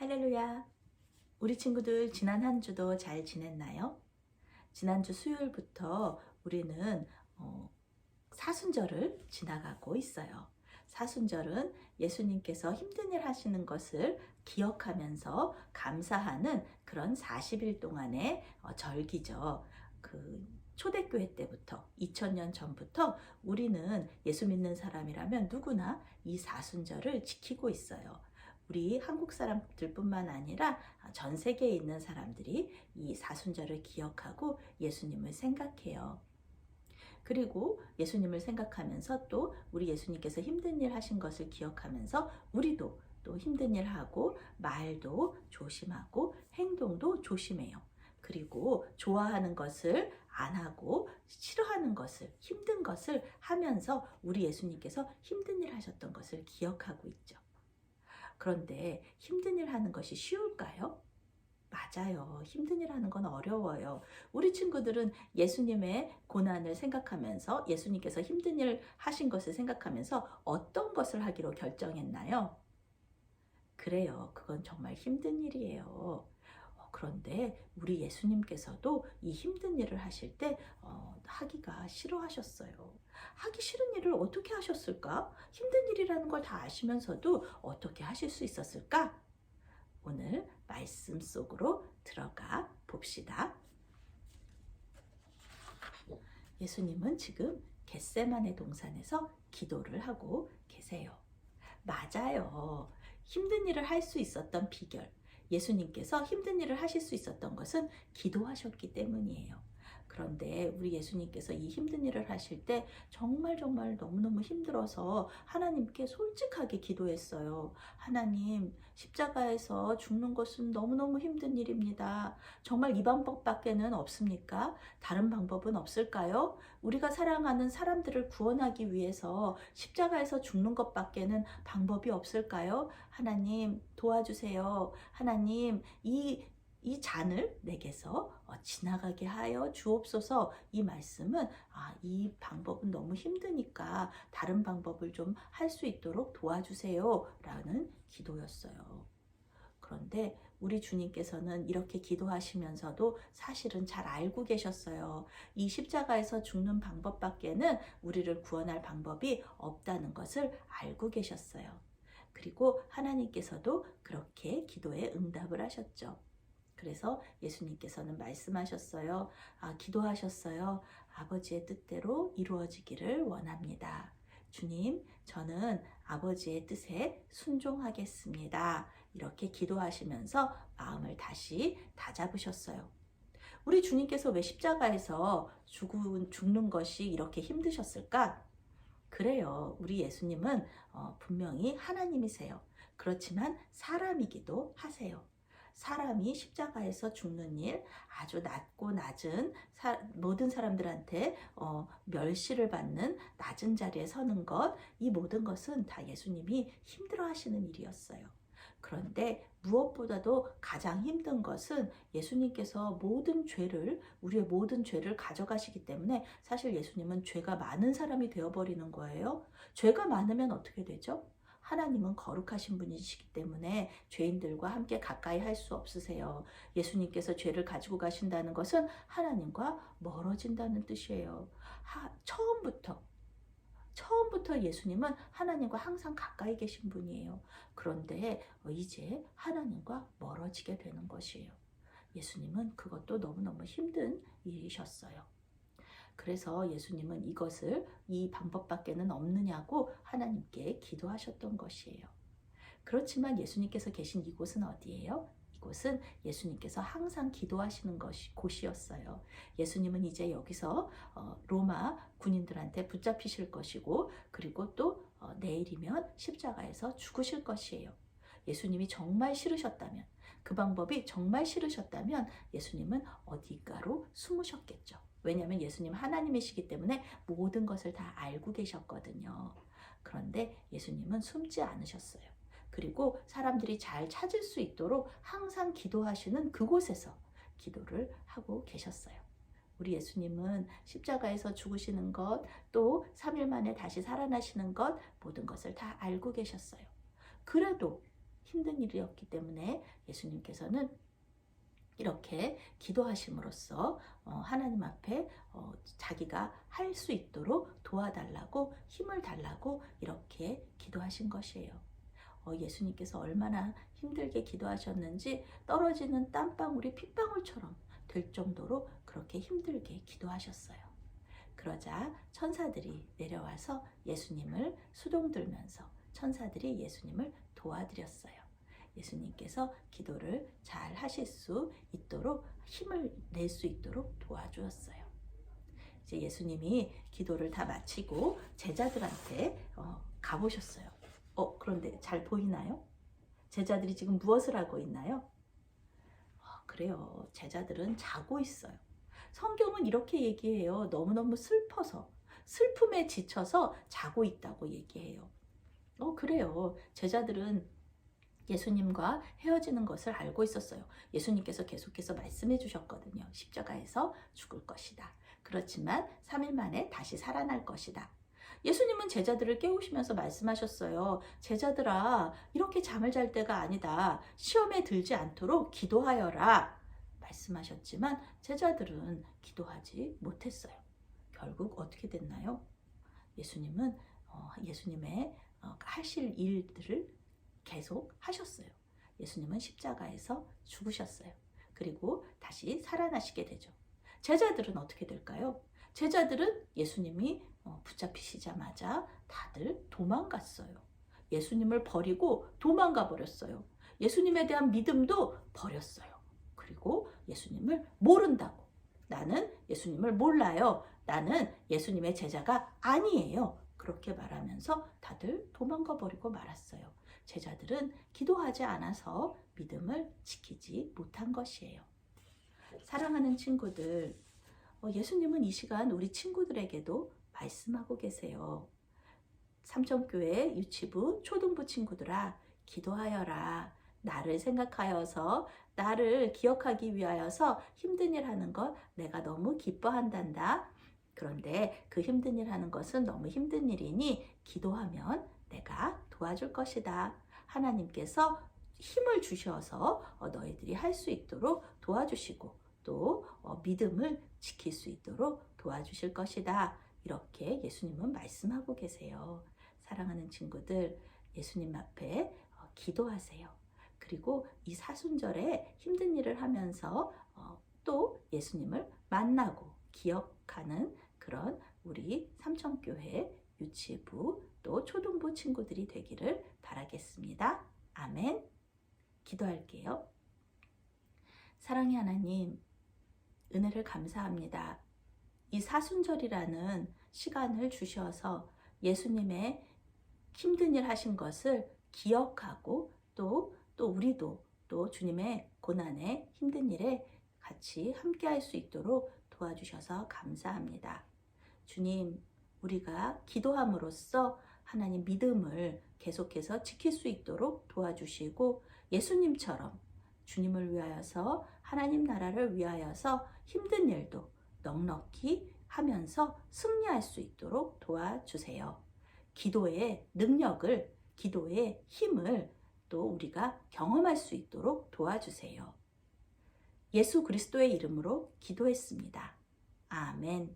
할렐루야. 우리 친구들 지난 한 주도 잘 지냈나요? 지난주 수요일부터 우리는 어, 사순절을 지나가고 있어요. 사순절은 예수님께서 힘든 일 하시는 것을 기억하면서 감사하는 그런 40일 동안의 어, 절기죠. 그 초대교회 때부터 2000년 전부터 우리는 예수 믿는 사람이라면 누구나 이 사순절을 지키고 있어요. 우리 한국 사람들뿐만 아니라 전 세계에 있는 사람들이 이 사순절을 기억하고 예수님을 생각해요. 그리고 예수님을 생각하면서 또 우리 예수님께서 힘든 일 하신 것을 기억하면서 우리도 또 힘든 일 하고 말도 조심하고 행동도 조심해요. 그리고 좋아하는 것을 안 하고 싫어하는 것을 힘든 것을 하면서 우리 예수님께서 힘든 일 하셨던 것을 기억하고 있죠. 그런데 힘든 일 하는 것이 쉬울까요? 맞아요. 힘든 일 하는 건 어려워요. 우리 친구들은 예수님의 고난을 생각하면서 예수님께서 힘든 일 하신 것을 생각하면서 어떤 것을 하기로 결정했나요? 그래요. 그건 정말 힘든 일이에요. 어, 그런데 우리 예수님께서도 이 힘든 일을 하실 때 어, 하기가 싫어하셨어요. 하기 싫은 일을 어떻게 하셨을까? 힘든 일이라는 걸 다 아시면서도 어떻게 하실 수 있었을까? 오늘 말씀 속으로 들어가 봅시다. 예수님은 지금 겟세만의 동산에서 기도를 하고 계세요. 맞아요. 힘든 일을 할 수 있었던 비결. 예수님께서 힘든 일을 하실 수 있었던 것은 기도하셨기 때문이에요. 그런데 우리 예수님께서 이 힘든 일을 하실 때 정말 정말 너무너무 힘들어서 하나님께 솔직하게 기도했어요. 하나님, 십자가에서 죽는 것은 너무너무 힘든 일입니다. 정말 이 방법밖에는 없습니까? 다른 방법은 없을까요? 우리가 사랑하는 사람들을 구원하기 위해서 십자가에서 죽는 것밖에는 방법이 없을까요? 하나님, 도와주세요. 하나님, 이 이 잔을 내게서 어, 지나가게 하여 주옵소서 이 말씀은 아, 이 방법은 너무 힘드니까 다른 방법을 좀 할 수 있도록 도와주세요 라는 기도였어요. 그런데 우리 주님께서는 이렇게 기도하시면서도 사실은 잘 알고 계셨어요. 이 십자가에서 죽는 방법밖에는 우리를 구원할 방법이 없다는 것을 알고 계셨어요. 그리고 하나님께서도 그렇게 기도에 응답을 하셨죠. 그래서 예수님께서는 말씀하셨어요. 아, 기도하셨어요. 아버지의 뜻대로 이루어지기를 원합니다. 주님, 저는 아버지의 뜻에 순종하겠습니다. 이렇게 기도하시면서 마음을 다시 다잡으셨어요. 우리 주님께서 왜 십자가에서 죽은, 죽는 것이 이렇게 힘드셨을까? 그래요. 우리 예수님은 어, 분명히 하나님이세요. 그렇지만 사람이기도 하세요. 사람이 십자가에서 죽는 일 아주 낮고 낮은 사, 모든 사람들한테 어, 멸시를 받는 낮은 자리에 서는 것 이 모든 것은 다 예수님이 힘들어 하시는 일이었어요. 그런데 무엇보다도 가장 힘든 것은 예수님께서 모든 죄를 우리의 모든 죄를 가져가시기 때문에 사실 예수님은 죄가 많은 사람이 되어버리는 거예요. 죄가 많으면 어떻게 되죠? 하나님은 거룩하신 분이시기 때문에 죄인들과 함께 가까이 할 수 없으세요. 예수님께서 죄를 가지고 가신다는 것은 하나님과 멀어진다는 뜻이에요. 하, 처음부터 처음부터 예수님은 하나님과 항상 가까이 계신 분이에요. 그런데 이제 하나님과 멀어지게 되는 것이에요. 예수님은 그것도 너무너무 힘든 일이셨어요. 그래서 예수님은 이것을 이 방법밖에는 없느냐고 하나님께 기도하셨던 것이에요. 그렇지만 예수님께서 계신 이곳은 어디예요? 이곳은 예수님께서 항상 기도하시는 것이 곳이었어요. 예수님은 이제 여기서 어, 로마 군인들한테 붙잡히실 것이고 그리고 또 어, 내일이면 십자가에서 죽으실 것이에요. 예수님이 정말 싫으셨다면 그 방법이 정말 싫으셨다면 예수님은 어디가로 숨으셨겠죠. 왜냐하면 예수님 하나님이시기 때문에 모든 것을 다 알고 계셨거든요. 그런데 예수님은 숨지 않으셨어요. 그리고 사람들이 잘 찾을 수 있도록 항상 기도하시는 그곳에서 기도를 하고 계셨어요. 우리 예수님은 십자가에서 죽으시는 것, 또 3일 만에 다시 살아나시는 것, 모든 것을 다 알고 계셨어요. 그래도 힘든 일이었기 때문에 예수님께서는 이렇게 기도하심으로써 어, 하나님 앞에 어, 자기가 할 수 있도록 도와달라고 힘을 달라고 이렇게 기도하신 것이에요. 어, 예수님께서 얼마나 힘들게 기도하셨는지 떨어지는 땀방울이 핏방울처럼 될 정도로 그렇게 힘들게 기도하셨어요. 그러자 천사들이 내려와서 예수님을 수동 들면서 천사들이 예수님을 도와드렸어요. 예수님께서 기도를 잘 하실 수 있도록 힘을 낼 수 있도록 도와주었어요. 이제 예수님이 기도를 다 마치고 제자들한테 어, 가보셨어요. 어, 그런데 잘 보이나요? 제자들이 지금 무엇을 하고 있나요? 어, 그래요. 제자들은 자고 있어요. 성경은 이렇게 얘기해요. 너무너무 슬퍼서, 슬픔에 지쳐서 자고 있다고 얘기해요. 어, 그래요. 제자들은 예수님과 헤어지는 것을 알고 있었어요. 예수님께서 계속해서 말씀해 주셨거든요. 십자가에서 죽을 것이다. 그렇지만 3일 만에 다시 살아날 것이다. 예수님은 제자들을 깨우시면서 말씀하셨어요. 제자들아, 이렇게 잠을 잘 때가 아니다. 시험에 들지 않도록 기도하여라. 말씀하셨지만 제자들은 기도하지 못했어요. 결국 어떻게 됐나요? 예수님은 어, 예수님의 어, 하실 일들을 계속 하셨어요. 예수님은 십자가에서 죽으셨어요. 그리고 다시 살아나시게 되죠. 제자들은 어떻게 될까요? 제자들은 예수님이 어, 붙잡히시자마자 다들 도망갔어요. 예수님을 버리고 도망가 버렸어요. 예수님에 대한 믿음도 버렸어요. 그리고 예수님을 모른다고. 나는 예수님을 몰라요. 나는 예수님의 제자가 아니에요. 그렇게 말하면서 다들 도망가 버리고 말았어요. 제자들은 기도하지 않아서 믿음을 지키지 못한 것이에요. 사랑하는 친구들, 어, 예수님은 이 시간 우리 친구들에게도 말씀하고 계세요. 삼천교회 유치부 초등부 친구들아, 기도하여라. 나를 생각하여서 나를 기억하기 위하여서 힘든 일 하는 것 내가 너무 기뻐한단다. 그런데 그 힘든 일 하는 것은 너무 힘든 일이니 기도하면 내가 도와줄 것이다. 하나님께서 힘을 주셔서 어, 너희들이 할 수 있도록 도와주시고 또 어, 믿음을 지킬 수 있도록 도와주실 것이다. 이렇게 예수님은 말씀하고 계세요. 사랑하는 친구들, 예수님 앞에 어, 기도하세요. 그리고 이 사순절에 힘든 일을 하면서 또 예수님을 만나고 기억하는 그런 우리 삼천교회 유치부 또 초등부 친구들이 되기를 바라겠습니다. 아멘. 기도할게요. 사랑의 하나님, 은혜를 감사합니다. 이 사순절이라는 시간을 주셔서 예수님의 힘든 일 하신 것을 기억하고 또, 또 우리도 또 주님의 고난에 힘든 일에 같이 함께 할 수 있도록 도와주셔서 감사합니다. 주님, 우리가 기도함으로써 하나님 믿음을 계속해서 지킬 수 있도록 도와주시고 예수님처럼 주님을 위하여서 하나님 나라를 위하여서 힘든 일도 넉넉히 하면서 승리할 수 있도록 도와주세요. 기도의 능력을, 기도의 힘을 또 우리가 경험할 수 있도록 도와주세요. 예수 그리스도의 이름으로 기도했습니다. 아멘.